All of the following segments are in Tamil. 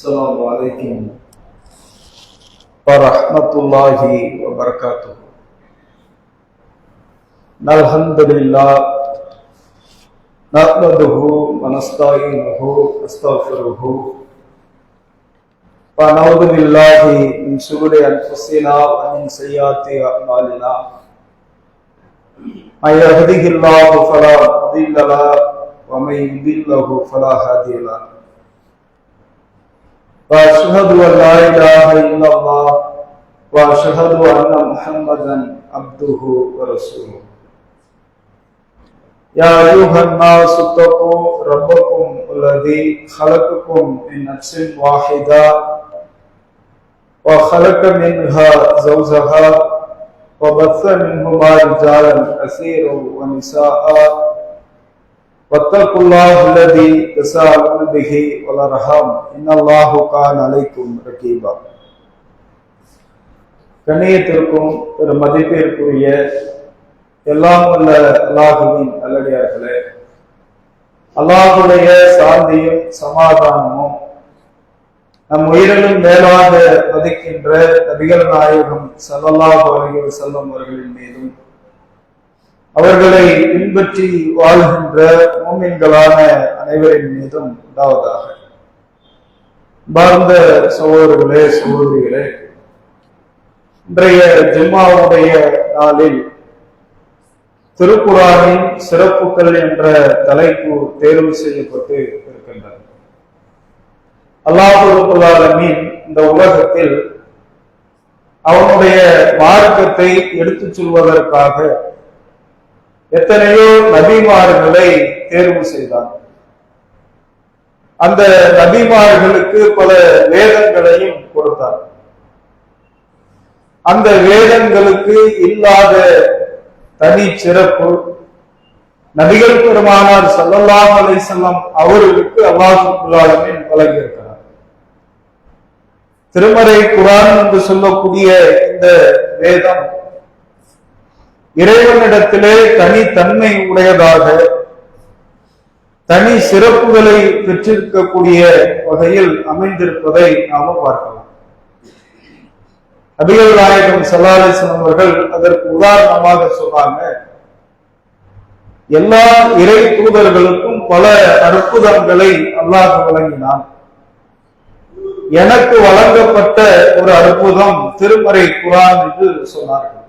السلام عليكم ورحمة الله وبركاته الحمد لله نحمده ونستعينه ونستغفره ونعوذ بالله من شرور أنفسنا ومن سيئات أعمالنا من يهده الله فلا مضل له ومن يضلله فلا هادي له۔ واشهد ان لا اله الا الله واشهد ان محمدا عبده ورسوله. يا ايها الناس اتقوا ربكم الذي خلقكم من نفس واحده وخلق منها زوجها وبث منهما رجالا كثيرا ونساء واتقوا الله الذي تساءلون به والارحام ان الله كان عليكم رقيبا கண்ணியத்திற்கும் ஒரு மதிப்பிற்குரிய எல்லாம் உள்ள அல்லாஹுவின் நல்லடியார்களே அல்லாஹுடைய சாந்தியும் சமாதானமும் நம் உயிரிலும் மேலாக மதிக்கின்ற நபிகள் நாயகம் சல்லல்லாஹு அலைஹி வஸல்லம் அவர்களின் மீதும் அவர்களை பின்பற்றி வாழ்கின்ற மோமின்களான அனைவரின் மீதும் உண்டாவதாக. பார்ந்த சகோதரர்களே சகோதரிகளே இன்றைய ஜிம்மாவுடைய நாளில் திருக்குறானின் சிறப்புகள் என்ற தலைப்பு தேர்வு செய்யப்பட்டு இருக்கின்றது. அல்லாஹுல்லாலமீன் இந்த உலகத்தில் அவனுடைய மார்க்கத்தை எடுத்துச் சொல்வதற்காக எத்தனையோ நபிமார்களை தேர்வு செய்தான். அந்த நபிமார்களுக்கு பல வேதங்களையும் கொடுத்தார் அந்த வேதங்களுக்கு இல்லாத தனி சிறப்பு நபிகள் பெருமானார் சல்லல்லாஹ் செல்லம் அவர்களுக்கு அல்லாஹுல்லாலுமே வழங்கியிருக்கிறார். திருமறை குரான் என்று சொல்லக்கூடிய இந்த வேதம் இறைவனிடத்திலே தனித்தன்மை உடையதாக தனி சிறப்புகளை பெற்றிருக்கக்கூடிய வகையில் அமைந்திருப்பதை நாம பார்க்கலாம். அபிகள் நாயகம் சல்லாலிசன் அவர்கள் அதற்கு உதாரணமாக சொன்னாங்க எல்லா இறை தூதர்களுக்கும் பல அற்புதங்களை அல்லாஹ் வழங்கினான். எனக்கு வழங்கப்பட்ட ஒரு அற்புதம் திருமறை குரான் என்று சொன்னார்கள்.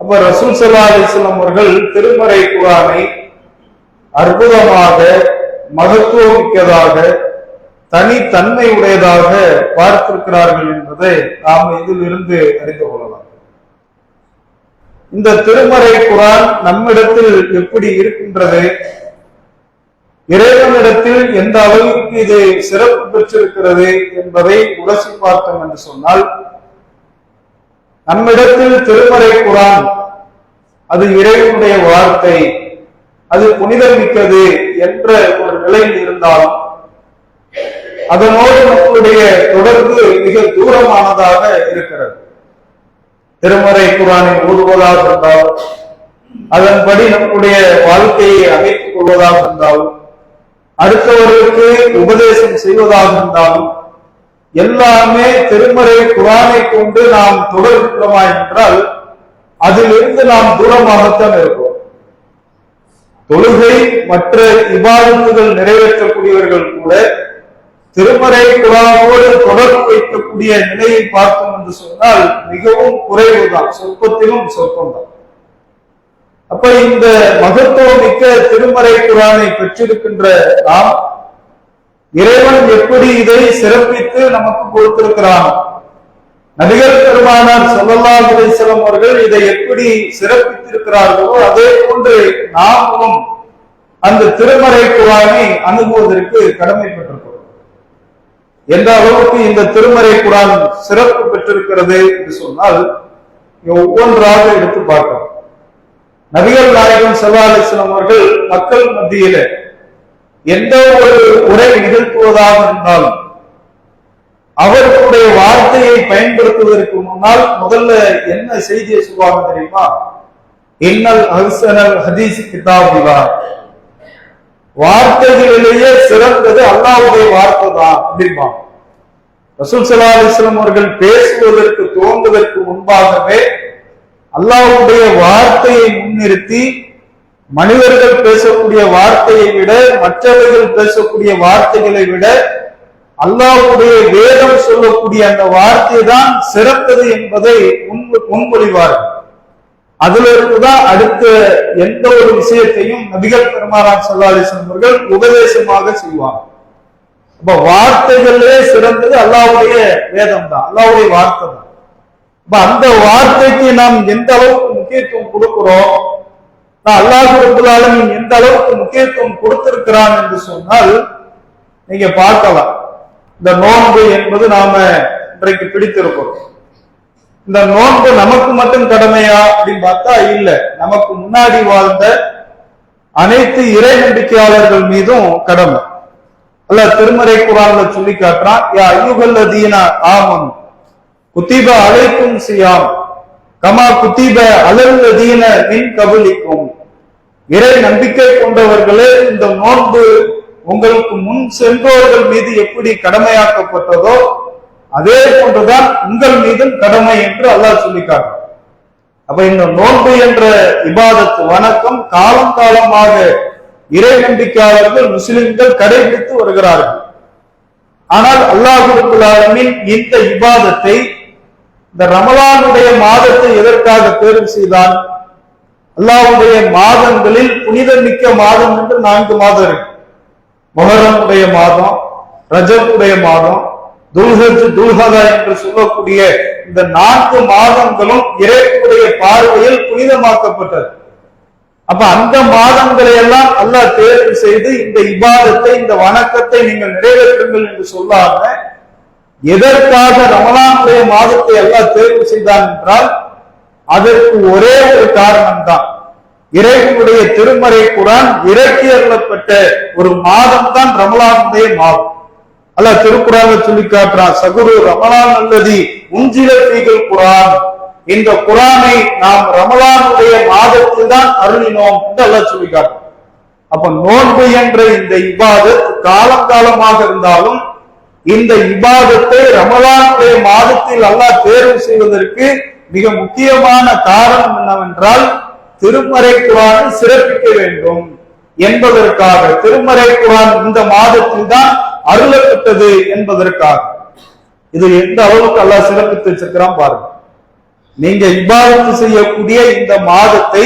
அப்ப ரசூல் சல்லா அலிஸ்லாம் அவர்கள் திருமறை குரானை அற்புதமாக மகத்துவமிக்கதாக தனித்தன்மை உடையதாக பார்த்திருக்கிறார்கள் என்பதை நாம் இதிலிருந்து அறிந்து கொள்ளலாம். இந்த திருமறை குரான் நம்மிடத்தில் எப்படி இருக்கின்றது? இறைவனிடத்தில் எந்த அளவுக்கு இது சிறப்பு பெற்றிருக்கிறது என்பதை உரசி பார்த்தோம் என்று சொன்னால் நம்மிடத்தில் திருமறை குரான். அது இறைவனுடைய வார்த்தை. அது புனிதமிக்கது என்ற ஒரு நிலையில் இருந்தாலும் அதனோடு நம்முடைய தொடர்பு மிக தூரமானதாக இருக்கிறது. திருமறை குரானை ஓதுவதாக இருந்தால் அதன்படி நம்முடைய வாழ்க்கையை அமைத்துக் கொள்வதாக இருந்தாலும் அடுத்தவர்களுக்கு உபதேசம் செய்வதாக இருந்தாலும் எல்லாமே திருமறை குரானை கொண்டு நாம் தொடர்கிறோமா என்றால் அதிலிருந்து நாம் தூரமாகத்தான் இருக்கிறோம். தொழுகை மற்ற இபாதத்துகள் நிறைவேற்றக்கூடியவர்கள் கூட திருமறை குரானோடு தொடர்பு வைக்கக்கூடிய நிலையை பார்த்தோம் என்று சொன்னால் மிகவும் குறைவுதான் சொற்பத்திலும் சொற்பம்தான். அப்ப இந்த மகத்துவமிக்க திருமறை குரானை பெற்றிருக்கின்ற நாம் இறைவன் எப்படி இதை சிறப்பித்து நமக்கு கொடுத்திருக்கிறானோ? நடிகர் பெருமானார் சொல்லல்லா அலிசலம் அவர்கள் இதை எப்படி சிறப்பித்திருக்கிறார்களோ அதே போன்று நாமும் அந்த திருமறை குரானை அணுகுவதற்கு கடமைப்பட்டிருக்கிறோம். எந்த அளவுக்கு இந்த திருமறை குரான் சிறப்பு பெற்றிருக்கிறது என்று சொன்னால் ஒவ்வொன்றாக எடுத்து பார்க்கலாம். நபிகள் நாயகம் சல்லா அலிஸ்லாம் அவர்கள் மக்கள் மத்தியில எந்த ஒரு உரை நிகழ்த்துவதாக இருந்தாலும் அவர்களுடைய வார்த்தையை பயன்படுத்துவதற்கு முன்னால் முதல்ல என்ன செய்தியை சொல்லுவாங்க தெரியுமா? இன்னல் அஹ்சனல் ஹதீஸ் கிதாபுல்லா. வார்த்தைகளிலேயே சிறந்தது அல்லாவுடைய வார்த்தை தான் அப்படிமா ரசூல் ஸல்லல்லாஹு அவர்கள் பேசுவதற்கு துவங்குவதற்கு முன்பாகவே அல்லாவுடைய வார்த்தையை முன்னிறுத்தி மனிதர்கள் பேசக்கூடிய வார்த்தையை விட மற்றவர்கள் பேசக்கூடிய வார்த்தைகளை விட அல்லாவுடைய வேதம் சொல்லக்கூடிய அந்த வார்த்தை தான் சிறந்தது என்பதை முன்- முன்மொழிவார்கள். அதுல இருந்துதான் அடுத்த எந்த ஒரு விஷயத்தையும் நபிகள் பெருமாறாம் சல்லாதேசன் அவர்கள் உபதேசமாக செய்வாங்க இப்ப வார்த்தைகளே சிறந்தது அல்லாவுடைய வேதம் தான் அல்லாவுடைய வார்த்தை தான். இப்ப அந்த வார்த்தைக்கு நாம் எந்த அளவுக்கு முக்கியத்துவம் கொடுக்கிறோம்? நான் அல்லாஹ் ரப்பல் எந்த அளவுக்கு முக்கியத்துவம் கொடுத்திருக்கிறான் என்று சொன்னால் நீங்க பார்க்கலாம். இந்த நோன்பு என்பது நாம இன்றைக்கு பிடித்திருக்கிறோம். இந்த நோன்பு நமக்கு மட்டும் கடமையா அப்படின்னு பார்த்தா இல்ல. நமக்கு முன்னாடி வாழ்ந்த அனைத்து இறை நம்பிக்கையாளர்கள் மீதும் கடமை. அல்ல திருமறை குரான்ல சொல்லி காட்டுறான் யா ஐயுகல்லதீன ஆமன் குத்திபா அழைக்கும் சியாம். கமா குத்திப அலல்லதீன மின் கபலிக்கும். இறை நம்பிக்கை கொண்டவர்களே இந்த நோன்பு உங்களுக்கு முன் சென்றோர்கள் மீது எப்படி கடமையாக்கப்பட்டதோ அதே போன்றுதான் உங்கள் மீதும் கடமை என்று அல்லாஹ் சொல்லி அப்ப இந்த நோன்பு என்ற இபாதத்து வணக்கம் காலம் காலமாக இறை நம்பிக்கையாளர்கள் முஸ்லிம்கள் கடைபிடித்து வருகிறார்கள். ஆனால் அல்லாஹ் இந்த இபாதத்தை இந்த ரமலானுடைய மாதத்தை எதற்காக தேர்வு செய்தான் அல்லாவுடைய மாதங்களில் புனிதமிக்க மாதம் என்று நான்கு மாதம் இருக்கு. மொஹரமுடைய மாதம் ரஜபுடைய மாதம் துல்ஹஜ் துல்ஹதா என்று சொல்லக்கூடிய இந்த நான்கு மாதங்களும் இறைவனுடைய பார்வையில் புனிதமாக்கப்பட்டது. அப்ப அந்த மாதங்களை எல்லாம் அல்லாஹ் தேர்வு செய்து இந்த இபாதத்தை இந்த வணக்கத்தை நீங்கள் நிறைவேற்றுங்கள் என்று சொல்லாம எதற்காக ரமலானுடைய மாதத்தை எல்லாம் தேர்வு செய்தான் என்றால் அதற்கு ஒரே ஒரு காரணம் தான் இறைவனுடைய திருமறை குரான் இறக்கி அருளப்பட்ட ஒரு மாதம் தான் ரமலானுடைய மாதம். அல்ல திருக்குறான சொல்லி காட்டுறான் சகுரு ரமலான் அல்லது உஞ்சில குரான். இந்த குரானை நாம் ரமலானுடைய மாதத்தில் தான் அருளினோம் என்று அல்ல சொல்லி காட்டுறோம் அப்ப நோன்பு என்ற இந்த இவ்வாறு காலம் காலமாக இருந்தாலும் இந்த இபாதத்தை ரமலானுடைய மாதத்தில் அல்லாஹ் தேர்வு செய்வதற்கு மிக முக்கியமான காரணம் என்னவென்றால் திருமறை குரானை சிறப்பிக்க வேண்டும் என்பதற்காக. திருமறை குரான் இந்த மாதத்தில் தான் அருளப்பட்டது என்பதற்காக. இது எந்த அளவுக்கு அல்லாஹ் சிறப்பித்து வச்சிருக்கிறான் பாருங்க. நீங்க இபாதத்து செய்யக்கூடிய இந்த மாதத்தை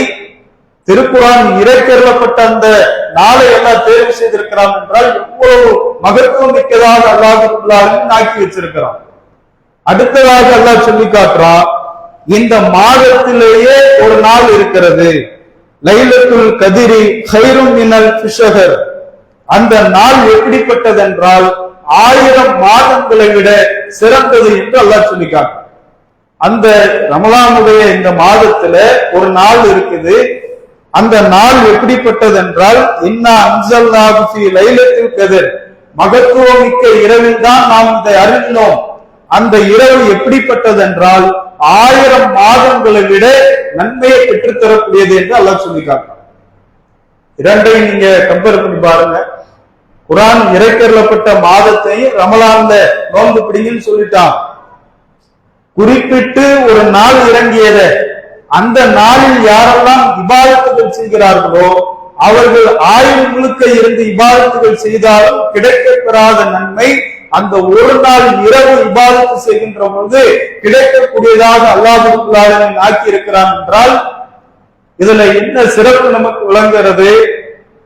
திருக்குறான் இறைக்கருளப்பட்ட அந்த நாளை எல்லாம் தேர்வு செய்திருக்கிறான் என்றால் எவ்வளவு மகத்துவம் மிக்கதாக அல்லாஹ் ஆக்கி வச்சிருக்கிறான். அடுத்ததாக அல்லாஹ் சொல்லி காட்டுறான் இந்த மாதத்திலேயே ஒரு நாள் இருக்கிறது. லைலத்துல் கதிரி ஹைரும் மினல் பிஷகர் அந்த நாள் எப்படிப்பட்டது என்றால் ஆயிரம் மாதங்களை விட சிறந்தது என்று அல்லாஹ் சொல்லி காட்டுறான். அந்த ரமலானுடைய இந்த மாதத்துல ஒரு நாள் இருக்குது. அந்த நாள் எப்படிப்பட்டது என்றால் இன்னா அஞ்சல் லைலத்தில் கதிர். மகத்துவமிக்க இரவில் தான் நாம் இதை அறிந்தோம். அந்த இரவு எப்படிப்பட்டது என்றால் ஆயிரம் மாதங்களை விட நன்மையை பெற்றுத்தரக்கூடியது என்று அல்லாஹ் சொல்லிக்காங்க. இரண்டையும் நீங்க கம்பேர் பண்ணி பாருங்க. குரான் இறைக்கருளப்பட்ட மாதத்தையும் ரமலான்ல நோன்பு பிடிங்கன்னு சொல்லிட்டான். குறிப்பிட்டு ஒரு நாள் இறங்கியதை அந்த நாளில் யாரெல்லாம் இபாதத்துகள் செய்கிறார்களோ அவர்கள் ஆயுள் முழுக்க இருந்து இபாதத்துகள் செய்தாலும் கிடைக்கப்பெறாத நன்மை அந்த ஒரு நாள் இரவு இபாதத்து செய்கின்ற பொழுது கிடைக்கக்கூடியதாக அல்லாஹ் ஆக்கி இருக்கிறான் என்றால் இதுல என்ன சிறப்பு நமக்கு விளங்குகிறது?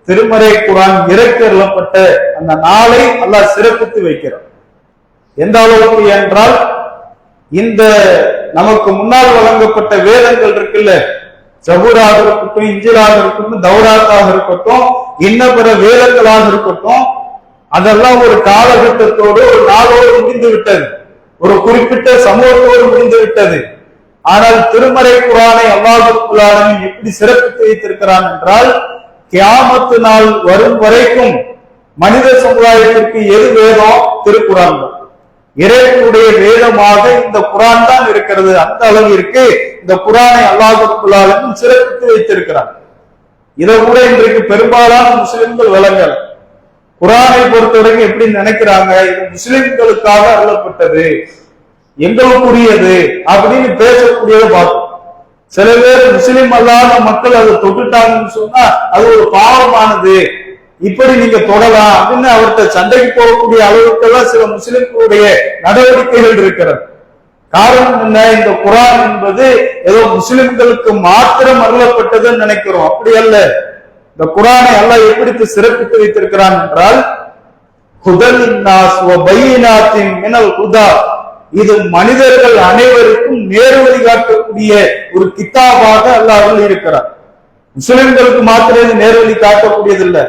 திருமறை குரான் இறக்கருளப்பட்ட அந்த நாளை அல்லாஹ் சிறப்பித்து வைக்கிறான். எந்த அளவுக்கு என்றால் இந்த நமக்கு முன்னால் வழங்கப்பட்ட வேதங்கள் இருக்குல்ல? ஜபூராக இருக்கட்டும் இஞ்சிலாக இருக்கட்டும் தௌராத்தாக இருக்கட்டும் இன்ன பிற வேதங்களாக இருக்கட்டும் அதெல்லாம் ஒரு காலகட்டத்தோடு ஒரு நாளோடு முடிந்து விட்டது. ஒரு குறிப்பிட்ட சமூகத்தோடு முடிந்து விட்டது. ஆனால் திருமறை குரானை அல்லாஹுக்குள்ளாரன் எப்படி சிறப்பித்து வைத்திருக்கிறான் என்றால் கியாமத்து நாள் வரும் வரைக்கும் மனித சமுதாயத்திற்கு எது வேதம்? திருக்குறான் இறைவனுடைய வேதமாக இந்த குரான் தான் இருக்கிறது. அந்த அளவிற்கு இந்த குரானை அல்லாஹுக்குள்ளாலும் சிறப்பித்து வைத்திருக்கிறார் இதை கூட இன்றைக்கு பெரும்பாலான முஸ்லிம்கள் விளங்கல குரானை பொறுத்தவரைக்கும் எப்படி நினைக்கிறாங்க? இது முஸ்லிம்களுக்காக அருளப்பட்டது. எங்களுக்குரியது அப்படின்னு பேசக்கூடியதை பார்க்கும் சில பேர் முஸ்லிம் அல்லாத மக்கள் அதை தொட்டுட்டாங்கன்னு சொன்னா அது ஒரு பாவமானது. இப்படி நீங்க தொடலாம் அப்படின்னு அவர்கிட்ட சண்டைக்கு போகக்கூடிய அளவுக்கெல்லாம் சில முஸ்லிம்களுடைய நடவடிக்கைகள் இருக்கிறது. காரணம் என்ன? இந்த குரான் என்பது ஏதோ முஸ்லிம்களுக்கு மாத்திரம் அருளப்பட்டதுன்னு நினைக்கிறோம். அப்படி அல்ல. இந்த குரானை எல்லாம் எப்படி சிறப்பித்து வைத்திருக்கிறான் என்றால் மினல் இது மனிதர்கள் அனைவருக்கும் நேர்வழி காட்டக்கூடிய ஒரு கித்தாபாக அல்லாஹ் இருக்கிறார் முஸ்லிம்களுக்கு மாத்திரம் நேர்வழி காட்டக்கூடியதில்லை.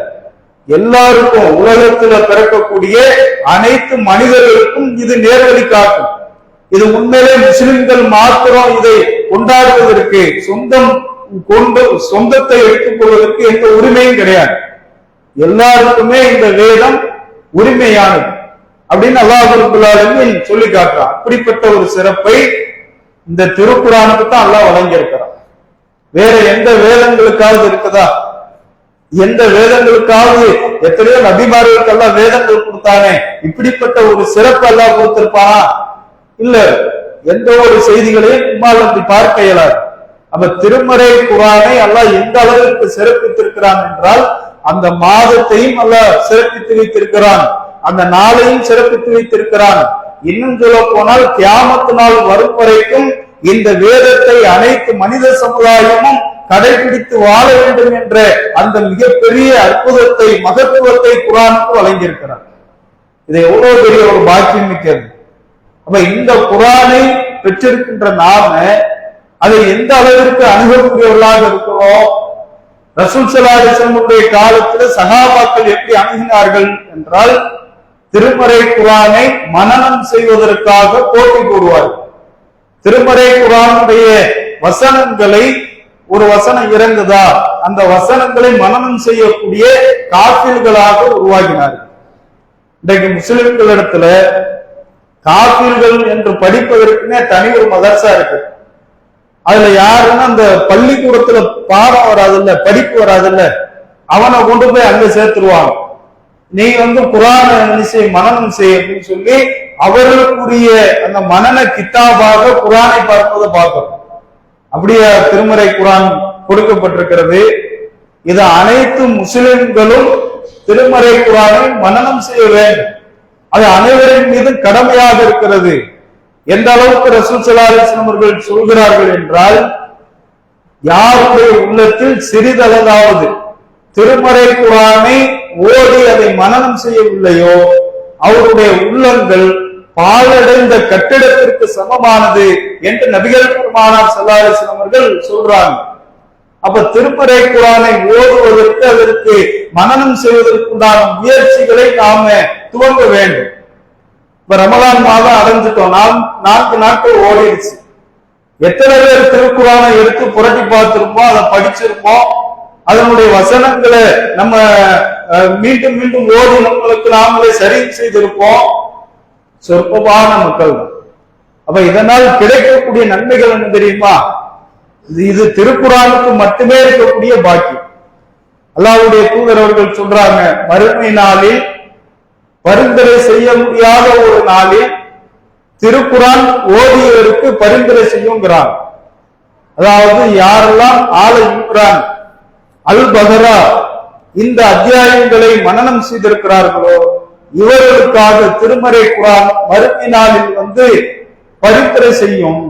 எல்லாருக்கும் உலகத்துல பிறக்கக்கூடிய அனைத்து மனிதர்களுக்கும் இது நேர்வழி காட்டும். இது உண்மையிலே முஸ்லிம்கள் மாத்திரம் இதை கொண்டாடுவதற்கு சொந்தம் கொண்டு சொந்தத்தை எடுத்துக்கொள்வதற்கு எந்த உரிமையும் கிடையாது. எல்லாருக்குமே இந்த வேதம் உரிமையானது. அப்படின்னு அல்லாஹ் சொல்லி காட்டுறான். அப்படிப்பட்ட ஒரு சிறப்பை இந்த திருக்குறானுக்கு தான் அல்லாஹ் வழங்கியிருக்கிறான். வேற எந்த வேதங்களுக்காவது இருக்குதா? எந்த வேதங்களுக்காவது எத்தனையோ நபிமார்களுக்கெல்லாம் வேதங்கள் கொடுத்தானே? இப்படிப்பட்ட ஒரு சிறப்பு எல்லாம் கொடுத்திருப்பானா? இல்ல எந்த ஒரு செய்திகளையும் நம்மால் அப்படி பார்க்க இயலாது. அப்ப திருமறை குரானை எல்லாம் எந்த அளவிற்கு சிறப்பித்திருக்கிறான் என்றால் அந்த மாதத்தையும் அல்ல சிறப்பித்து வைத்திருக்கிறான். அந்த நாளையும் சிறப்பித்து வைத்திருக்கிறான். இன்னும் சொல்ல போனால் கியாமத்து நாள் வரும் வரைக்கும் இந்த வேதத்தை அனைத்து மனித சமுதாயமும் கடைபிடித்து வாழ வேண்டும் என்ற அந்த மிகப்பெரிய அற்புதத்தை மகத்துவத்தை குரானுக்கு வழங்கியிருக்கிறார். இது எவ்வளவு பெரிய ஒரு பாக்கியம் மிக்கது. அப்ப இந்த குரானை பெற்றிருக்கின்ற நாம அதை எந்த அளவிற்கு அணுகக்கூடியவர்களாக இருக்கிறோம்? ரசூல் சலாஹனுடைய காலத்துல சகாபாக்கள் எப்படி அணுகினார்கள் என்றால் திருமறை குரானை மனநம் செய்வதற்காக போட்டி போடுவார்கள். திருமறை குரானுடைய வசனங்களை ஒரு வசனம் இறங்குதா? அந்த வசனங்களை மனநம் செய்யக்கூடிய காப்பில்களாக உருவாகினார்கள் இன்றைக்கு முஸ்லிம்களிடத்துல காப்பீர்கள் என்று படிப்பதற்குனே தனி ஒரு மதர்சா இருக்கு. அதுல யாருன்னா அந்த பள்ளிக்கூடத்துல பாடம் வராதுல்ல படிப்பு வராதுல்ல அவனை கொண்டு போய் அங்க சேர்த்துருவாங்க. நீ வந்து குரான செய் மனநம் செய்ய அப்படின்னு சொல்லி அவர்களுக்குரிய அந்த மனன கித்தாபாக குரானை பார்ப்பதை பார்க்கணும். அப்படியே திருமறை குரான் கொடுக்கப்பட்டிருக்கிறது. இது அனைத்து முஸ்லிம்களும் திருமறை குரானை மனநம் செய்ய வேண்டும் அது அனைவரின் மீதும் கடமையாக இருக்கிறது. எந்த அளவுக்கு ரசூல் சலாஹம் அவர்கள் சொல்கிறார்கள் என்றால் யாருடைய உள்ளத்தில் சிறிதளதாவது திருமறை குரானை ஓடி அதை மனநம் செய்யவில்லையோ அவருடைய உள்ளங்கள் பாலடைந்த கட்டிடத்திற்கு சமமானது என்று நபிகள் பெருமானார் சல்லாஹம் அவர்கள் சொல்றாங்க. அப்ப திருப்பறை குரானை ஓதுவதற்கு அதற்கு மனநம் செய்வதற்குண்டான முயற்சிகளை நாம துவங்க வேண்டும். இப்ப ரமலான் மாதம் அடைஞ்சிட்டோம். நான்கு நாட்கள் ஓடிடுச்சு. எத்தனை பேர் திருக்குறானை எடுத்து புரட்டி பார்த்திருப்போம் அதை படிச்சிருப்போம். அதனுடைய வசனங்களை நம்ம மீண்டும் மீண்டும் ஓடி நம்மளுக்கு நாமளே சரி செய்திருப்போம். சொற்பமான மக்கள். அப்ப இதனால் கிடைக்கக்கூடிய நன்மைகள் என்ன தெரியுமா? இது திருக்குறானுக்கு மட்டுமே இருக்கக்கூடிய பாக்கியம் அல்லாவுடைய தூதர் அவர்கள் சொல்றாங்க மறுமை நாளில் பரிந்துரை செய்ய முடியாத ஒரு நாளில் திருக்குறான் ஓதியவருக்கு பரிந்துரை செய்யுங்கிறான். அதாவது யாரெல்லாம் ஆளை ஈக்குறான் அல் பகரா இந்த அத்தியாயங்களை மனநம் செய்திருக்கிறார்களோ இவர்களுக்காக திருமறை குரான் மறுமை நாளில் வந்து பரிந்துரை செய்யும்.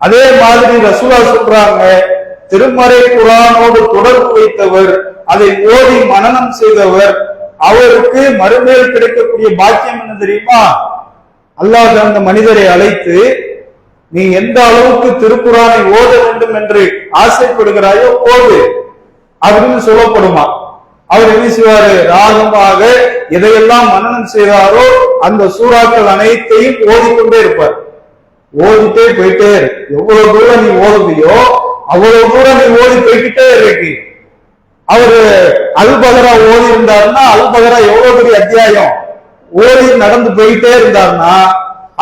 அதே மாதிரி ரசூலா சொல்றாங்க திருமறை குரானோடு தொடர்பு வைத்தவர் அதை ஓடி மனநம் செய்தவர் அவருக்கு மறுமையில் கிடைக்கக்கூடிய பாக்கியம் என்ன தெரியுமா? அல்லாஹ் அந்த மனிதரை அழைத்து நீ எந்த அளவுக்கு திருக்குறானை ஓத வேண்டும் என்று ஆசைப்படுகிறாயோ ஓடு அப்படின்னு சொல்லப்படுமா? அவர் என்ன செய்வாரு? ராகமாக எதையெல்லாம் மனநம் செய்தாரோ அந்த சூறாக்கள் அனைத்தையும் ஓதிக்கொண்டே இருப்பார். ஓதிட்டே போயிட்டே எவ்வளவு தூரம் நீ ஓதுவியோ அவ்வளவு தூரம் நீ ஓதி போய்கிட்டே இருக்கு. அவரு அல்பகரா ஓதி இருந்தாருன்னா அல்பகரா எவ்வளவு பெரிய அத்தியாயம்? ஓடி நடந்து போயிட்டே இருந்தார்னா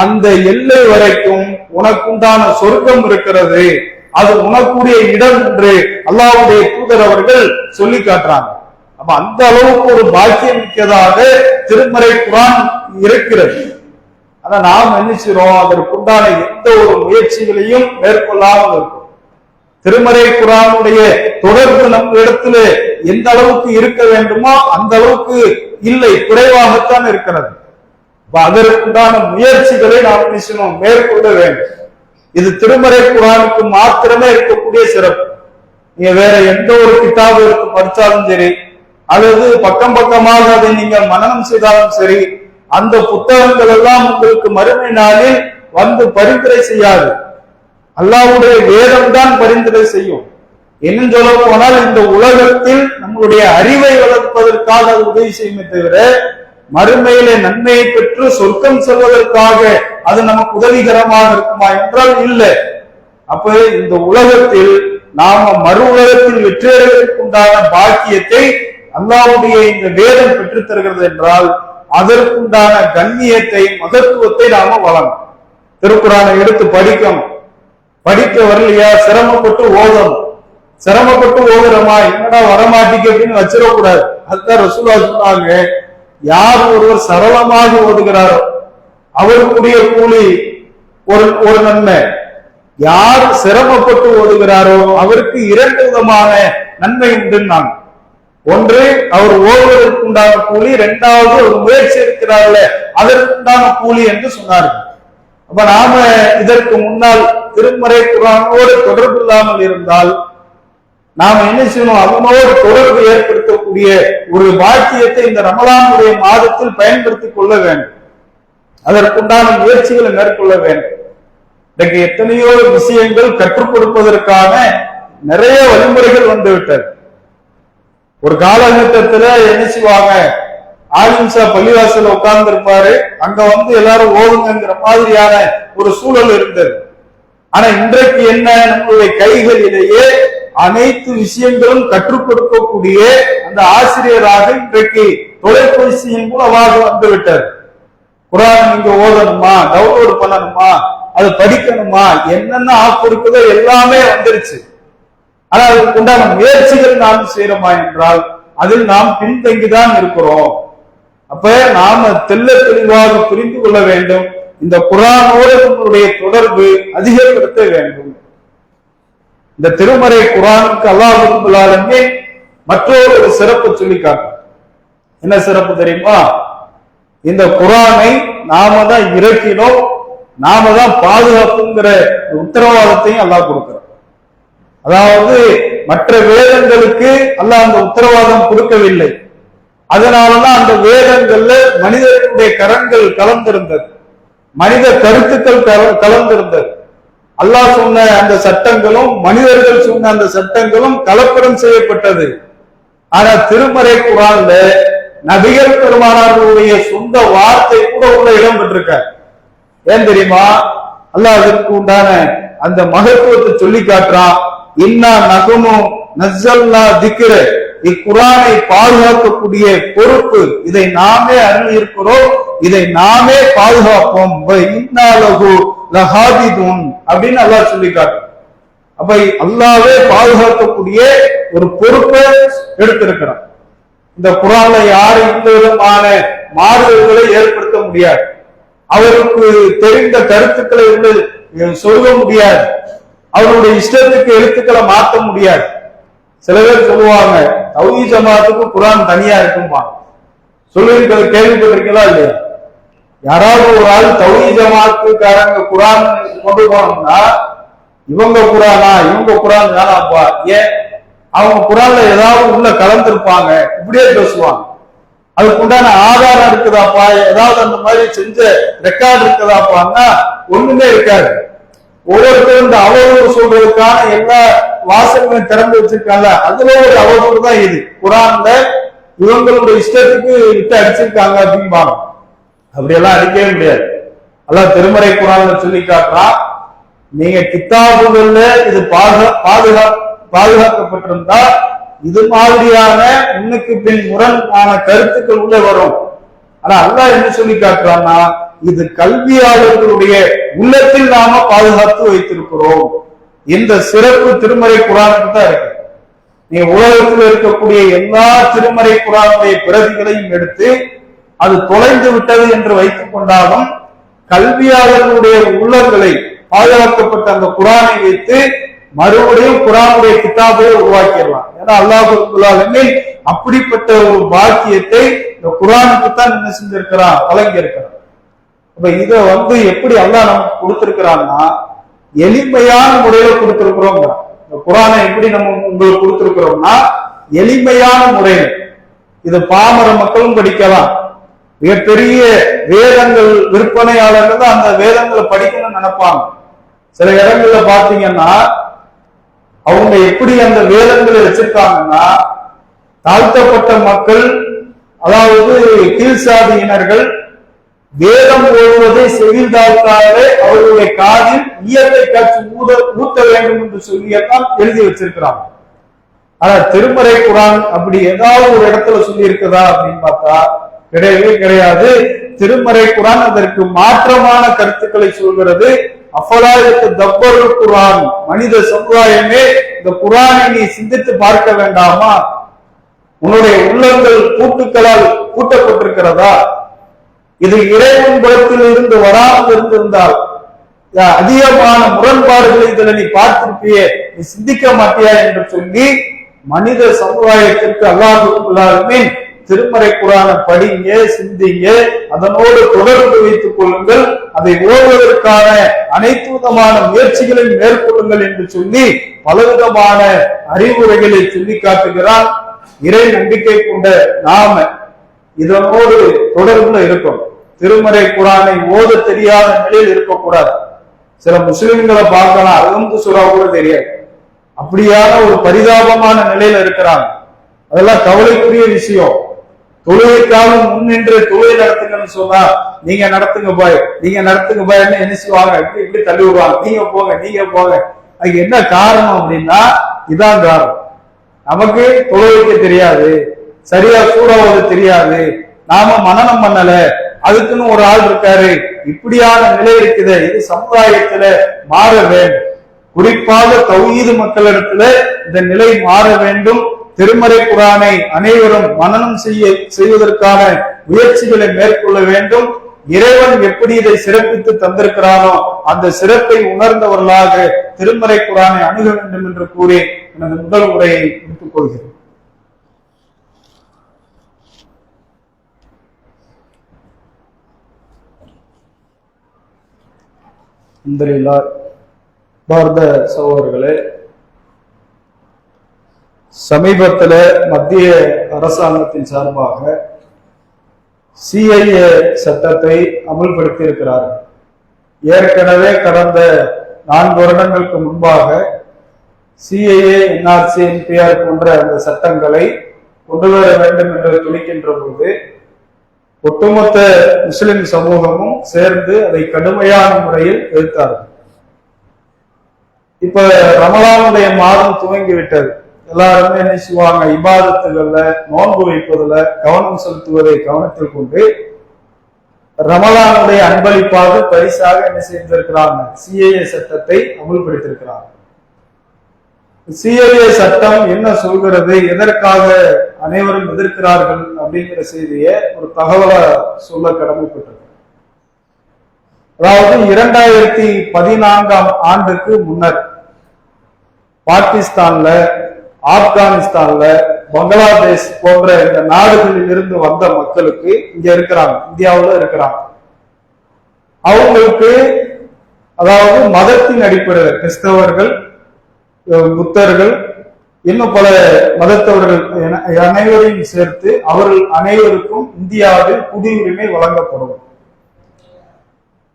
அந்த எல்லை வரைக்கும் உனக்குண்டான சொர்க்கம் இருக்கிறது. அது உனக்குரிய இடம் என்று அல்லாவுடைய தூதர் அவர்கள் சொல்லி காட்டுறாங்க. அப்ப அந்த அளவுக்கு ஒரு பாக்கியம் மிக்கதாக திருமறை குரான் இருக்கிறது. ஆனா நாம் என்ன அதற்குண்டான எந்த ஒரு முயற்சிகளையும் மேற்கொள்ளாமல் இருக்கும். திருமறை குரானுடைய தொடர்பு நம்ம இடத்துல எந்த அளவுக்கு இருக்க வேண்டுமோ அந்த அளவுக்கு இல்லை குறைவாகத்தான் இருக்கிறது. அதற்குண்டான முயற்சிகளை நாம் என்ன மேற்கொள்ள வேண்டும். இது திருமறை குரானுக்கு மாத்திரமே இருக்கக்கூடிய சிறப்பு. நீங்க வேற எந்த ஒரு கிட்டாபு எடுத்து படிச்சாலும் சரி அல்லது பக்கம் பக்கமாக அதை நீங்கள் மனநம் செய்தாலும் சரி அந்த புத்தகங்கள் எல்லாம் உங்களுக்கு மறுமை நாளில் வந்து பரிந்துரை செய்யாது. அல்லாவுடைய வேதம் தான் பரிந்துரை செய்யும். என்ன சொல்ல போனால் இந்த உலகத்தில் நம்மளுடைய அறிவை வளர்ப்பதற்காக அது உதவி செய்யுமே தவிர மறுமையிலே நன்மையை பெற்று சொர்க்கம் செல்வதற்காக அது நமக்கு உதவிகரமாக இருக்குமா என்றால் இல்லை. அப்ப இந்த உலகத்தில் நாம மறு உலகத்தில் வெற்றியடைவதற்குண்டான பாக்கியத்தை அல்லாவுடைய இந்த வேதம் பெற்றுத் தருகிறது என்றால் அதற்குண்டான கண்ணியத்தை மகத்துவத்தை நாம வழங்கும் திருக்குறானை எடுத்து படிக்கணும். படிக்க வரலையா சிரமப்பட்டு ஓதணும். சிரமப்பட்டு ஓதுறமா? என்னடா வரமாட்டிக்கு அப்படின்னு வச்சிடக்கூடாது. அதுதான் ரசூலா சொன்னாங்க. யார் ஒருவர் சரளமாக ஓதுகிறாரோ அவருக்குரிய கூலி ஒரு ஒரு நன்மை. யார் சிரமப்பட்டு ஓதுகிறாரோ அவருக்கு இரண்டு விதமான நன்மை உண்டு நான் ஒன்று அவர் ஓடுவதற்குண்டான கூலி இரண்டாவது ஒரு முயற்சி இருக்கிறார்ல அதற்குண்டான கூலி என்று சொன்னார்கள். அப்ப நாம இதற்கு முன்னால் திருமறை குரானோடு தொடர்பு இல்லாமல் இருந்தால் நாம என்ன செய்யணும்? அவனோடு தொடர்பு ஏற்படுத்தக்கூடிய ஒரு பாக்கியத்தை இந்த ரமலானுடைய மாதத்தில் பயன்படுத்திக் கொள்ள வேண்டும். அதற்குண்டான முயற்சிகளை மேற்கொள்ள வேண்டும். இன்றைக்கு எத்தனையோ விஷயங்கள் கற்றுக் கொடுப்பதற்கான நிறைய வழிமுறைகள் வந்துவிட்டது. ஒரு காலகட்டத்துல என்ன செய்வாங்க? ஆலிம்சா பள்ளிவாசல உட்கார்ந்து இருப்பாரு அங்க வந்து எல்லாரும் ஓடுங்கிற மாதிரியான ஒரு சூழல் இருந்தது. ஆனா இன்றைக்கு என்ன? நம்மளுடைய கைகளிலேயே அனைத்து விஷயங்களும் கற்றுக் கொடுக்கக்கூடிய அந்த ஆசிரியராக இன்றைக்கு தொலைபேசியின் மூலமாக வந்து விட்டார் குரான் நீங்க ஓதணுமா? டவுன்லோடு பண்ணணுமா? அது படிக்கணுமா? என்னென்ன ஆப் இருக்குதோ எல்லாமே வந்துருச்சு. ஆனால் அதுக்கு உண்டான முயற்சிகள் நாம் செய்யறோமா என்றால் அதில் நாம் பின்தங்கிதான் இருக்கிறோம். அப்ப நாம தெல்ல தெளிவாக புரிந்து கொள்ள வேண்டும். இந்த குரானோடு நம்மளுடைய தொடர்பு அதிகப்படுத்த வேண்டும். இந்த திருமறை குரானுக்கு அல்லாஹுமே மற்றொரு ஒரு சிறப்பு சொல்லி காட்டும் என்ன சிறப்பு தெரியுமா? இந்த குரானை நாம தான் இறக்கினோம் நாம தான் பாதுகாப்புங்கிற உத்தரவாதத்தையும் அல்லாஹ் கொடுக்கிறோம் அதாவது மற்ற வேதங்களுக்கு அல்ல அந்த உத்தரவாதம் கொடுக்கவில்லை. அதனாலதான் அந்த வேதங்கள்ல மனிதர்களுடைய கரங்கள் கலந்திருந்தது. மனித கருத்துக்கள் கல- கலந்திருந்தது. அல்லாஹ் சொன்ன அந்த சட்டங்களும் மனிதர்கள் சொன்ன அந்த சட்டங்களும் கலப்படம் செய்யப்பட்டது. ஆனா திருமறை குரான்ல நபிகள் பெருமானார்களுடைய சொந்த வார்த்தை கூட உள்ள இடம் பெற்றிருக்கார். ஏன் தெரியுமா? அல்லாஹ் அதற்கு உண்டான அந்த மகத்துவத்தை சொல்லி காட்டுறான். இன்னா நகமும் நஸ்ஸல்லா திக்ர. இக்குரானை பாதுகாக்கக்கூடிய பொறுப்பு இதை நாமே அருள் இருக்கிறோம் இதை நாமே பாதுகாப்போம். இன்னாலகு லஹாதிதுன் அப்படின்னு அல்லாஹ் சொல்லி காட்டுறான் அப்ப அல்லாவே பாதுகாக்கக்கூடிய ஒரு பொறுப்பை எடுத்திருக்கிறான். இந்த குரான்ல யாரும் இந்த விதமான மாறுதல்களை ஏற்படுத்த முடியாது. அவருக்கு தெரிந்த கருத்துக்களை வந்து சொல்ல முடியாது. அவருடைய இஷ்டத்துக்கு எழுத்துக்களை மாற்ற முடியாது. சில பேர் சொல்லுவாங்க தௌஹீ ஜமாத்துக்கு குரான் தனியா இருக்கும்பா சொல்லியிருக்கிறது கேள்விப்பட்டிருக்கீங்களா இல்லையா? யாராவது ஒரு ஆள் தௌஹீ ஜமாத்துக்காரங்க குரான் கொண்டு போனோம்னா இவங்க குரானா இவங்க குரான் வேணாம்ப்பா ஏன்? அவங்க குரான்ல ஏதாவது உள்ள கலந்துருப்பாங்க. இப்படியே பேசுவாங்க. அதுக்கு உண்டான ஆதாரம் இருக்குதாப்பா? ஏதாவது அந்த மாதிரி செஞ்ச ரெக்கார்டு இருக்குதாப்பான்னா ஒண்ணுமே இருக்காது. ஒவ்வொருத்தரும் இந்த அவதூறு சொல்றதுக்கான எல்லா வாசல்களையும் திறந்து வச்சிருக்காங்க அதுல ஒரு அவதூறு தான் இது. குரான்ல இவங்களுடைய இஷ்டத்துக்கு விட்டு அடிச்சிருக்காங்க அப்படிம்பாங்க அப்படியெல்லாம் அடிக்கவே முடியாது. அல்லாஹ் திருமறை குரான் சொல்லி காட்டுறான் நீங்க கித்தாபுகள்ல இது பாதுகா பாதுகா பாதுகாக்கப்பட்டிருந்தா இது மாதிரியான முன்னுக்கு பின் முரண் ஆன கருத்துக்கள் உள்ள வரும். ஆனா அல்லாஹ் என்ன சொல்லி காட்டுறான்னா இது கல்வியாளர்களுடைய உள்ளத்தில் நாம பாதுகாத்து வைத்திருக்கிறோம். இந்த சிறப்பு திருமறை குரானுக்கு தான் இருக்கு. நீ உலகத்தில் இருக்கக்கூடிய எல்லா திருமறை குரானுடைய பிரதிகளையும் எடுத்து அது தொலைந்து விட்டது என்று வைத்துக் கொண்டாலும் கல்வியாளர்களுடைய உள்ளங்களை பாதுகாக்கப்பட்ட அந்த குரானை வைத்து மறுபடியும் குரானுடைய கிதாபை உருவாக்கிடலாம். ஏன்னா அல்லாஹுல்லாலுமே அப்படிப்பட்ட ஒரு பாக்கியத்தை இந்த குரானுக்கு தான் என்ன செஞ்சிருக்கிறான்? வழங்கியிருக்கிறான். இருக்கிறான் அப்ப இத வந்து எப்படி எல்லாம் நமக்கு கொடுத்திருக்கிறான்னா எளிமையான முறையில கொடுத்திருக்கிறோம் இந்த குரானை எப்படி நம்ம உங்களுக்கு கொடுத்திருக்கிறோம்னா எளிமையான முறையில். இது பாமர மக்களும் படிக்கலாம். மிகப்பெரிய வேதங்கள் விற்பனையாளர்கள் தான் அந்த வேதங்களை படிக்கணும்னு நினைப்பாங்க. சில இடங்கள்ல பாத்தீங்கன்னா அவங்க எப்படி அந்த வேதங்களை வச்சிருக்காங்கன்னா தாழ்த்தப்பட்ட மக்கள் அதாவது கீழ்சாதியினர்கள் வேதம் ஓடுவதை செவிதாழ்த்தாலே அவர்களுடைய காதில் இயற்கை காட்சி ஊத ஊத்த வேண்டும் என்று சொல்லியத்தான் எழுதி வச்சிருக்கிறாங்க. ஆனா திருமறை குரான் அப்படி ஏதாவது ஒரு இடத்துல சொல்லி இருக்குதா அப்படின்னு பார்த்தா கிடையவே கிடையாது. திருமறை குரான் அதற்கு மாற்றமான கருத்துக்களை சொல்கிறது. அஃபலாயத்து தப்பரு குரான் மனித சமுதாயமே இந்த குரானை நீ சிந்தித்து பார்க்க வேண்டாமா? உன்னுடைய உள்ளங்கள் கூட்டுக்களால் கூட்டப்பட்டிருக்கிறதா? இது இறைவன் புறத்தில் இருந்து வராமல் இருந்திருந்தால் அதிகமான முரண்பாடுகளை இதுல நீ பார்த்திருப்பியே நீ சிந்திக்க மாட்டியா என்று சொல்லி மனித சமுதாயத்திற்கு அல்லாஹுமே திருமறை குரான படிங்க சிந்திங்க அதனோடு தொடர்பு வைத்துக் கொள்ளுங்கள். அதை ஓடுவதற்கான அனைத்து விதமான முயற்சிகளையும் மேற்கொள்ளுங்கள் என்று சொல்லி பலவிதமான அறிவுரைகளை சொல்லி காட்டுகிறான். இறை நம்பிக்கை கொண்ட நாம இதனோடு தொடர்புல இருக்கும். திருமறை குரானை ஓத தெரியாத நிலையில் இருக்கக்கூடாது. சில முஸ்லிம்களை பார்க்கலாம் அகந்து சுறா கூட தெரியாது. அப்படியான ஒரு பரிதாபமான நிலையில இருக்கிறாங்க. அதெல்லாம் கவலைக்குரிய விஷயம். தொழுகைக்காக முன்னின்று தொழில் நடத்துங்கன்னு சொன்னா நீங்க நடத்துங்க பாய் நீங்க நடத்துங்க பாய் என்ன செய்வாங்க இப்படி இப்படி தள்ளி விடுவாங்க. நீங்க போங்க நீங்க போங்க. அதுக்கு என்ன காரணம் அப்படின்னா இதான் காரணம். நமக்கு தொழுகைக்க தெரியாது. சரியா சூடாவது தெரியாது. நாம மனநம் பண்ணல. அதுக்குன்னு ஒரு ஆள் இருக்காரு. இப்படியான நிலை இருக்குது. இது சமுதாயத்துல மாற வேண்டும். குறிப்பாக தௌஹீது மக்களிடத்துல இந்த நிலை மாற வேண்டும். திருமறை குரானை அனைவரும் மனநம் செய்ய செய்வதற்கான முயற்சிகளை மேற்கொள்ள வேண்டும். இறைவன் எப்படி இதை சிறப்பித்து தந்திருக்கிறானோ அந்த சிறப்பை உணர்ந்தவர்களாக திருமறை குரானை அணுக வேண்டும் என்று கூறி எனது முதல் உரையை முடித்துக் கொள்கிறேன். பாரத சகோதரர்களே சமீபத்தில் மத்திய அரசாங்கத்தின் சார்பாக சிஐஏ சட்டத்தை அமுல்படுத்தி இருக்கிறார்கள் ஏற்கனவே கடந்த நான்கு வருடங்களுக்கு முன்பாக சிஐஏ என்ஆர்சி என்பிஆர் போன்ற அந்த சட்டங்களை கொண்டு வர வேண்டும் என்று துணிக்கின்ற போது ஒட்டுமொத்த முஸ்லிம் சமூகமும் சேர்ந்து அதை கடுமையான முறையில் எதிர்த்தார்கள். இப்ப ரமலானுடைய மாதம் துவங்கி விட்டது எல்லாருமே என்ன செய்வாங்க? இபாதத்துகள்ல நோன்பு வைப்பதுல கவனம் செலுத்துவதை கவனத்தில் கொண்டு ரமலானுடைய அன்பளிப்பாக பரிசாக என்ன செய்திருக்கிறாங்க சிஏஏ சட்டத்தை அமுல்படுத்தியிருக்கிறாங்க சிஏஏ சட்டம் என்ன சொல்கிறது எதற்காக அனைவரும் எதிர்க்கிறார்கள் அப்படிங்கிற செய்தியை ஒரு தகவலை சொல்ல கடமைப்பட்டிருக்கு. அதாவது இரண்டாயிரத்தி பதினான்காம் ஆண்டுக்கு முன்னர் பாகிஸ்தான்ல ஆப்கானிஸ்தான்ல பங்களாதேஷ் போன்ற இந்த நாடுகளில் இருந்து வந்த மக்களுக்கு இங்க இருக்கிறாங்க இந்தியாவில் இருக்கிறாங்க. அவங்களுக்கு அதாவது மதத்தின் அடிப்படையில் கிறிஸ்தவர்கள் புத்தர்கள் இன்னும் பல மதத்தவர்கள் அனைவரையும் சேர்த்து அவர்கள் அனைவருக்கும் இந்தியாவில் குடியுரிமை வழங்கப்படும்.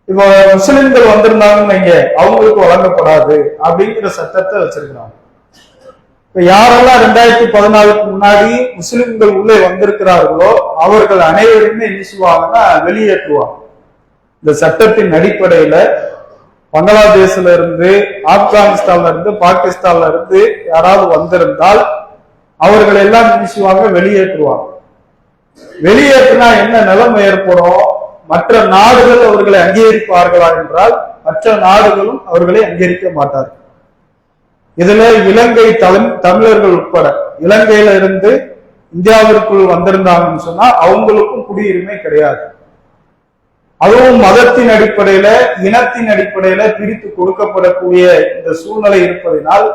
இப்போ முஸ்லிம்கள் வந்திருந்தாங்கன்னு வைங்க அவங்களுக்கு வழங்கப்படாது அப்படிங்கிற சட்டத்தை வச்சிருக்கிறாங்க. இப்ப யாரெல்லாம் ரெண்டாயிரத்தி பதினாலுக்கு முன்னாடி முஸ்லிம்கள் உள்ளே வந்திருக்கிறார்களோ அவர்கள் அனைவருமே என்ன செய்வாங்கன்னா வெளியேற்றுவாங்க. இந்த சட்டத்தின் அடிப்படையில பங்களாதேஷ்ல இருந்து ஆப்கானிஸ்தான்ல இருந்து பாகிஸ்தான்ல இருந்து யாராவது வந்திருந்தால் அவர்கள் எல்லாம் வீசுவாங்க வெளியேற்றுவாங்க. வெளியேற்றினா என்ன நிலைமை ஏற்படும்? மற்ற நாடுகள் அவர்களை அங்கீகரிப்பார்களா என்றால் மற்ற நாடுகளும் அவர்களை அங்கீகரிக்க மாட்டார்கள். இதுல இலங்கை தமிழர்கள் உட்பட இலங்கையில இருந்து இந்தியாவிற்குள் வந்திருந்தாங்கன்னு சொன்னா அவங்களுக்கும் குடியுரிமை கிடையாது. அதுவும் மதத்தின் அடிப்படையில இனத்தின் அடிப்படையில பிரித்து கொடுக்கப்படக்கூடிய இந்த சூழ்நிலை இருப்பதனால்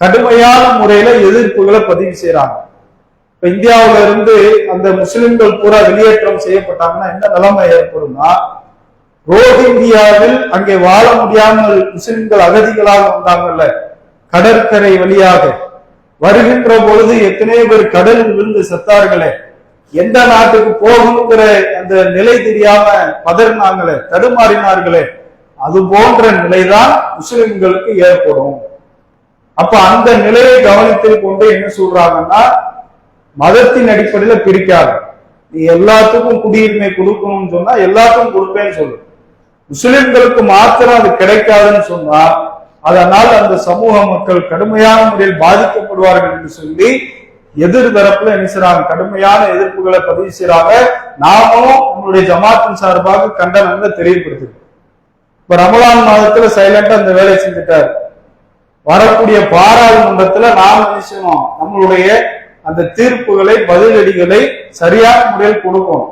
கடுமையான முறையில எதிர்ப்புகளை பதிவு செய்யறாங்க. இப்ப இந்தியாவில இருந்து அந்த முஸ்லிம்கள் பூரா வெளியேற்றம் செய்யப்பட்டாங்கன்னா என்ன நிலைமை ஏற்படும்னா ரோஹிங்கியாவில் அங்கே வாழ முடியாமல் முஸ்லிம்கள் அகதிகளாக வந்தாங்கல்ல கடற்கரை வழியாக. வருகின்ற பொழுது எத்தனையோ பேர் கடலில் விழுந்து செத்தார்களே. எந்த நாட்டுக்கு போகணுங்கிற அந்த நிலை தெரியாம பதறினாங்களே தடுமாறினார்களே அது போன்ற நிலைதான் முஸ்லிம்களுக்கு ஏற்படும். அப்ப அந்த நிலையை கவனத்தில் கொண்டு என்ன சொல்றாங்கன்னா மதத்தின் அடிப்படையில பிரிக்காது. நீ எல்லாத்துக்கும் குடியுரிமை கொடுக்கணும்னு சொன்னா எல்லாத்துக்கும் கொடுப்பேன்னு சொல்லு. முஸ்லிம்களுக்கு மாத்திரம் அது கிடைக்காதுன்னு சொன்னா அதனால் அந்த சமூக மக்கள் கடுமையான முறையில் பாதிக்கப்படுவார்கள் என்று சொல்லி எதிர்தரப்புல என்ன செய்றாங்க? கடுமையான எதிர்ப்புகளை பதிவு செய்யறாங்க நாமும் நம்மளுடைய ஜமாத்தின் சார்பாக கண்டனங்களை தெரியப்படுத்துது இப்ப ரமலான் மாதத்துல சைலண்டா அந்த வேலையை செஞ்சுட்டார். வரக்கூடிய பாராளுமன்றத்துல நாம் என்ன செய்யணும்? நம்மளுடைய அந்த தீர்ப்புகளை பதிலடிகளை சரியான முறையில் கொடுக்கணும்.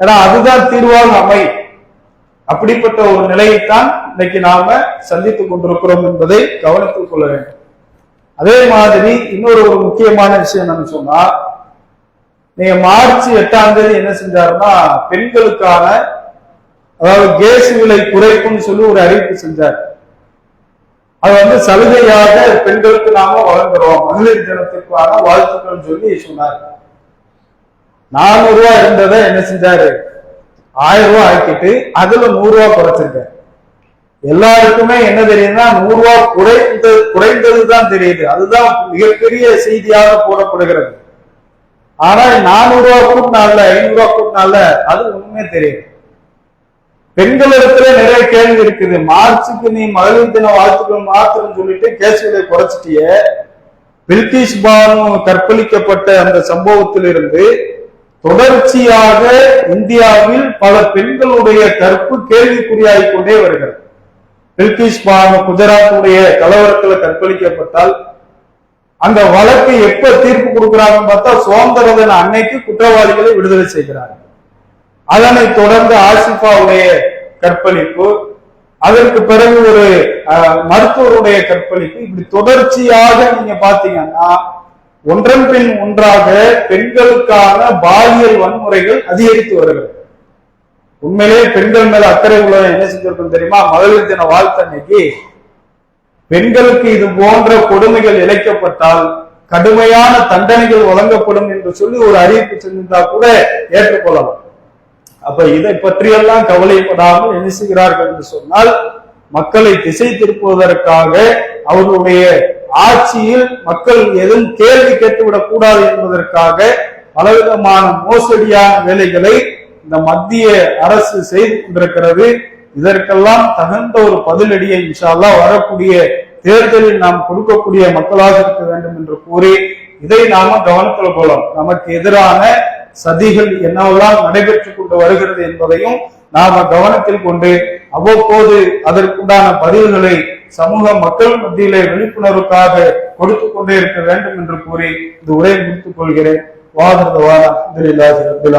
ஏன்னா அதுதான் தீர்வாக அமை. அப்படிப்பட்ட ஒரு நிலையைத்தான் இன்னைக்கு நாம சந்தித்துக் கொண்டிருக்கிறோம் என்பதை கவனத்தில் கொள்ள வேண்டும். அதே மாதிரி இன்னொரு ஒரு முக்கியமான விஷயம் என்னன்னு சொன்னா நீங்க மார்ச் எட்டாம் தேதி என்ன செஞ்சாருன்னா பெண்களுக்கான அதாவது கேஸ் விலை குறைப்புன்னு சொல்லி ஒரு அறிவிப்பு செஞ்சார். அது வந்து சலுகையாக பெண்களுக்கு நாம வழங்குறோம். மகளிர் தினத்துக்கான வாழ்த்துக்கள் சொல்லி சொன்னார். நானூறு ரூபாய் இருந்ததை என்ன செஞ்சாரு? ஆயிரம் ரூபாய் ஆக்கிட்டு அதுல நூறு ரூபாய் குறைச்சிருக்காரு. எல்லாருக்குமே என்ன தெரியுதுன்னா நூறு ரூபாய் குறைந்தது குறைந்தது தான் தெரியுது. அதுதான் மிகப்பெரிய செய்தியாக போடப்படுகிறது. ஆனா நானூறு ரூபா கூட்டினால ஐநூறு ரூபா கூட்டினால அது ஒண்ணுமே தெரியும் பெண்களிடத்துல நிறைய கேள்வி இருக்குது. மார்ச்சுக்கு நீ மகளிர் தின வாழ்த்துக்கள் மாத்திரம் சொல்லிட்டு கேசுகளை குறைச்சிட்டிய. பிரிட்டிஷ் பானு கற்பழிக்கப்பட்ட அந்த சம்பவத்திலிருந்து தொடர்ச்சியாக இந்தியாவில் பல பெண்களுடைய கற்பு கேள்விக்குறியாகிக் கொண்டே வருகிறது. பிரிட்டிஷ் பானு குஜராத்துடைய கலவரத்துல கற்பழிக்கப்பட்டால் அந்த வழக்கு எப்ப தீர்ப்பு கொடுக்கிறாங்கன்னு பார்த்தா சுதந்திர தின அன்னைக்கு குற்றவாளிகளை விடுதலை செய்கிறாங்க அதனை தொடர்ந்து ஆசிஃபாவுடைய கற்பழிப்பு அதற்கு பிறகு ஒரு அஹ், மருத்துவருடைய கற்பழிப்பு. இப்படி தொடர்ச்சியாக நீங்க பாத்தீங்கன்னா ஒன்றன் பின் ஒன்றாக பெண்களுக்கான பாலியல் வன்முறைகள் அதிகரித்து வருகிறது. உண்மையிலேயே பெண்கள் மேல அக்கறை உள்ளவன் என்ன செஞ்சிருக்கும் தெரியுமா? மகளிர் தின வாழ்த்தன்னைக்கு பெண்களுக்கு இது போன்ற கொடுமைகள் இழைக்கப்பட்டால் கடுமையான தண்டனைகள் வழங்கப்படும் என்று சொல்லி ஒரு அறிவிப்பு செஞ்சிருந்தா கூட ஏற்றுக்கொள்ளலாம். அப்ப இதை பற்றியெல்லாம் கவலைப்படாமல் என்ன செய்கிறார்கள் என்று சொன்னால் மக்களை திசை திருப்புவதற்காக அவர்களுடைய ஆட்சியில் மக்கள் எதுவும் கேள்வி கேட்டுவிடக் கூடாது என்பதற்காக பலவிதமான மோசடியான வேலைகளை இந்த மத்திய அரசு செய்து கொண்டிருக்கிறது. இதற்கெல்லாம் தகுந்த ஒரு பதிலடியை இன்ஷால்லா வரக்கூடிய தேர்தலில் நாம் கொடுக்கக்கூடிய மக்களாக இருக்க வேண்டும் என்று கூறி இதை நாம கவனத்தில் கொள்ளலாம் நமக்கு எதிரான சதிகள் என்னவெல்லாம் நடைபெற்றுக் கொண்டு வருகிறது என்பதையும் நாம கவனத்தில் கொண்டு அவ்வப்போது அதற்குண்டான பதில்களை சமூக மக்கள் மத்தியிலே விழிப்புணர்வுக்காக கொடுத்து கொண்டே இருக்க வேண்டும் என்று கூறி இந்த உரையை முடித்துக் கொள்கிறேன். வாதரவான அலமதுல்லாஹி ரபில்